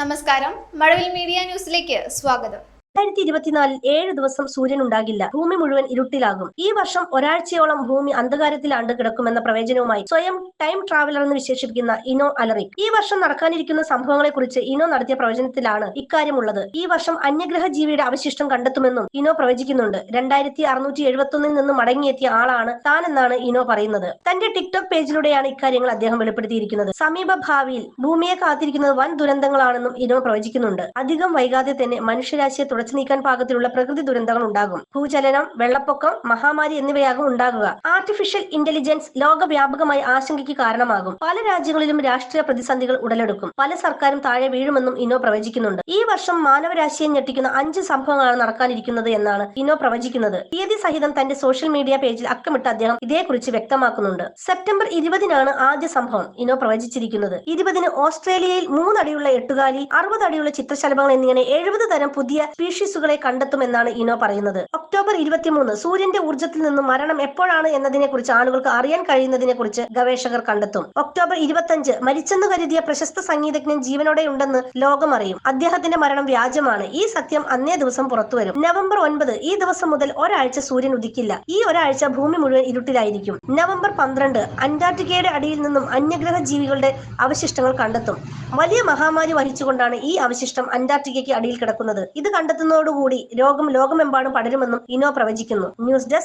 നമസ്കാരം. മഴവിൽ മീഡിയ ന്യൂസിലേക്ക് സ്വാഗതം. രണ്ടായിരത്തി ഇരുപത്തിനാലിൽ ഏഴ് ദിവസം സൂര്യൻ ഉണ്ടാകില്ല. ഭൂമി മുഴുവൻ ഇരുട്ടിലാകും. ഈ വർഷം ഒരാഴ്ചയോളം ഭൂമി അന്ധകാരത്തിലാണ്ട് കിടക്കുമെന്ന പ്രവചനവുമായി സ്വയം ടൈം ട്രാവലർ എന്ന് വിശേഷിപ്പിക്കുന്ന ഇനോ അലറിക്. ഈ വർഷം നടക്കാനിരിക്കുന്ന സംഭവങ്ങളെ കുറിച്ച് ഇനോ നടത്തിയ പ്രവചനത്തിലാണ് ഇക്കാര്യമുള്ളത്. ഈ വർഷം അന്യഗ്രഹ ജീവിയുടെ അവശിഷ്ടം കണ്ടെത്തുമെന്നും ഇനോ പ്രവചിക്കുന്നുണ്ട്. രണ്ടായിരത്തി അറുന്നൂറ്റി എഴുപത്തൊന്നിൽ നിന്ന് മടങ്ങിയെത്തിയ ആളാണ് താനെന്നാണ് ഇനോ പറയുന്നത്. തന്റെ ടിക്ടോക്ക് പേജിലൂടെയാണ് ഇക്കാര്യങ്ങൾ അദ്ദേഹം വെളിപ്പെടുത്തിയിരിക്കുന്നത്. സമീപ ഭാവിയിൽ ഭൂമിയെ കാത്തിരിക്കുന്നത് വൻ ദുരന്തങ്ങളാണെന്നും ഇനോ പ്രവചിക്കുന്നുണ്ട്. അധികം വൈകാതെ തന്നെ മനുഷ്യരാശിയെ തുടച്ചു നീക്കാൻ പാകത്തിലുള്ള പ്രകൃതി ദുരന്തങ്ങൾ ഉണ്ടാകും. ഭൂചലനം വെള്ളപ്പൊക്കം മഹാമാരി എന്നിവയാകും ഉണ്ടാകുക. ആർട്ടിഫിഷ്യൽ ഇന്റലിജൻസ് ലോകവ്യാപകമായി ആശങ്കയ്ക്ക് കാരണമാകും. പല രാജ്യങ്ങളിലും രാഷ്ട്രീയ പ്രതിസന്ധികൾ ഉടലെടുക്കും. പല സർക്കാരും താഴെ വീഴുമെന്നും ഇനോ പ്രവചിക്കുന്നുണ്ട്. ഈ വർഷം മാനവരാശിയെ ഞെട്ടിക്കുന്ന അഞ്ച് സംഭവങ്ങളാണ് നടക്കാനിരിക്കുന്നത് എന്നാണ് ഇനോ പ്രവചിക്കുന്നത്. തീയതി സഹിതം തന്റെ സോഷ്യൽ മീഡിയ പേജിൽ അക്കമിട്ട് അദ്ദേഹം ഇതേക്കുറിച്ച് വ്യക്തമാക്കുന്നുണ്ട്. സെപ്റ്റംബർ ഇരുപതിനാണ് ആദ്യ സംഭവം ഇനോ പ്രവചിച്ചിരിക്കുന്നത്. ഇരുപതിന് ഓസ്ട്രേലിയയിൽ മൂന്നടിയുള്ള എട്ടുകാലി അറുപതടിയുള്ള ചിത്രശലഭങ്ങൾ എന്നിങ്ങനെ എഴുപത് തരം പുതിയ സ്പീഷീസുകളെ കണ്ടെത്തുമെന്നാണ് ഇനോ പറയുന്നത്. ഒക്ടോബർ ഇരുപത്തിമൂന്ന് സൂര്യന്റെ ഊർജത്തിൽ നിന്നും മരണം എപ്പോഴാണ് എന്നതിനെ കുറിച്ച് ആളുകൾക്ക് അറിയാൻ കഴിയുന്നതിനെ കുറിച്ച് ഗവേഷകർ കണ്ടെത്തും. ഒക്ടോബർ ഇരുപത്തഞ്ച് മരിച്ചെന്ന് കരുതിയ പ്രശസ്ത സംഗീതജ്ഞൻ ജീവനോടെ ഉണ്ടെന്ന് ലോകം അറിയും. അദ്ദേഹത്തിന്റെ മരണം വ്യാജമാണ്. ഈ സത്യം അന്നേ ദിവസം പുറത്തുവരും. നവംബർ ഒൻപത് ഈ ദിവസം മുതൽ ഒരാഴ്ച സൂര്യൻ ഉദിക്കില്ല. ഈ ഒരാഴ്ച ഭൂമി മുഴുവൻ ഇരുട്ടിലായിരിക്കും. നവംബർ പന്ത്രണ്ട് അന്റാർട്ടിക്കയുടെ അടിയിൽ നിന്നും അന്യഗ്രഹ ജീവികളുടെ അവശിഷ്ടങ്ങൾ കണ്ടെത്തും. വലിയ മഹാമാരി വഹിച്ചുകൊണ്ടാണ് ഈ അവശിഷ്ടം അന്റാർട്ടിക്കയ്ക്ക് അടിയിൽ കിടക്കുന്നത്. ഇത് കണ്ടെത്തുന്നതോടുകൂടി രോഗം ലോകമെമ്പാടും പടരുമെന്നും ഇനോ പ്രവചിക്കുന്നു. News desk